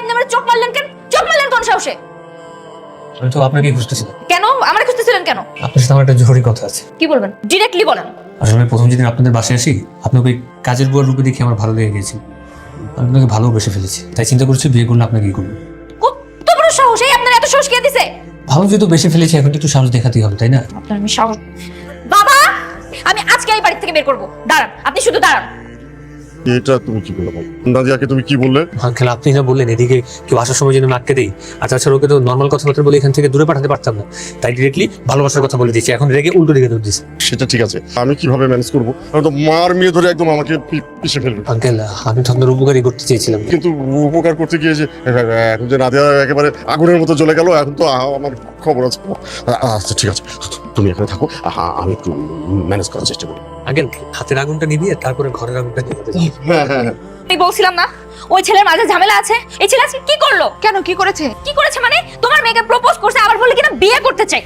আপনি আমার চোখ মারলেন কেন? চোখ মারলেন কোন সাহসে? আমি তো আপনাকে খুঁজতেছিলাম। কেন? আমার খুঁজতেছিলেন কেন? আপনার সাথে আমার একটা জরুরি কথা আছে। কি বলবেন? ডিরেক্টলি বলেন। আসলে প্রথম যেদিন আপনাদের বাসায় আসি আপনাকে ওই কাজের বুয়ার রূপে দেখে আমার ভালো লেগে গেছে। আমি আপনাকে ভালোবেসে ফেলেছি। তাই চিন্তা করছি বিয়ে করলে আপনাকে কি করব কত বড় সাহস এই আপনার এত সাহস কে দিছে? ভালো যেহেতু বেশি ফেলেছি এখন একটু সাহস দেখাতেই হবে তাই না? আপনার আমি সাহস বাবা! আমি আজকে এই বাড়ি থেকে বের করব। দাঁড়ান আপনি শুধু দাঁড়ান। এটা তুমি কি বলে নাদিয়াকে তুমি কি বললে? আঙ্কেল আপনি না বললেন এদিকে কেউ আসার সময় যেন আটকে দেই আর তাছাড়া ওকে তো নর্মাল কথাবার্তা বলে এখান থেকে দূরে পাঠাতে পারতাম না। তাই ডিরেক্টলি ভালোবাসার কথা বলে দিচ্ছি এখন রেগে উল্টো দিকে দৌড় দিচ্ছে সেটা ঠিক আছে। আমি কীভাবে ম্যানেজ করব? আমি তো মার মেয়ে ধরে একদম আমাকে পিষে ফেলবে। আঙ্কেল আমি তো আপনার উপকারই করতে চেয়েছিলাম। কিন্তু উপকার করতে গিয়ে যে এখন যে নাদিয়া একেবারে আগুনের মতো জ্বলে গেল এখন তো আমার খবর আছে। আচ্ছা ঠিক আছে। তুমি এখানে থাকো। আমি একটু ম্যানেজ করার চেষ্টা করি। আগে হাতের আগুনটা নিবি দিয়ে তারপরে ঘরের আগুনটা নিয়ে হ্যাঁ হ্যাঁ হ্যাঁ। আমি বলছিলাম না ওই ছেলের মাঝে ঝামেলা আছে। এই ছেলে আজকে কি করল? কেন কি করেছে? কি করেছে মানে? তোমার মেয়েকে প্রপোজ করছে আবার বলে কিনা বিয়ে করতে চাই।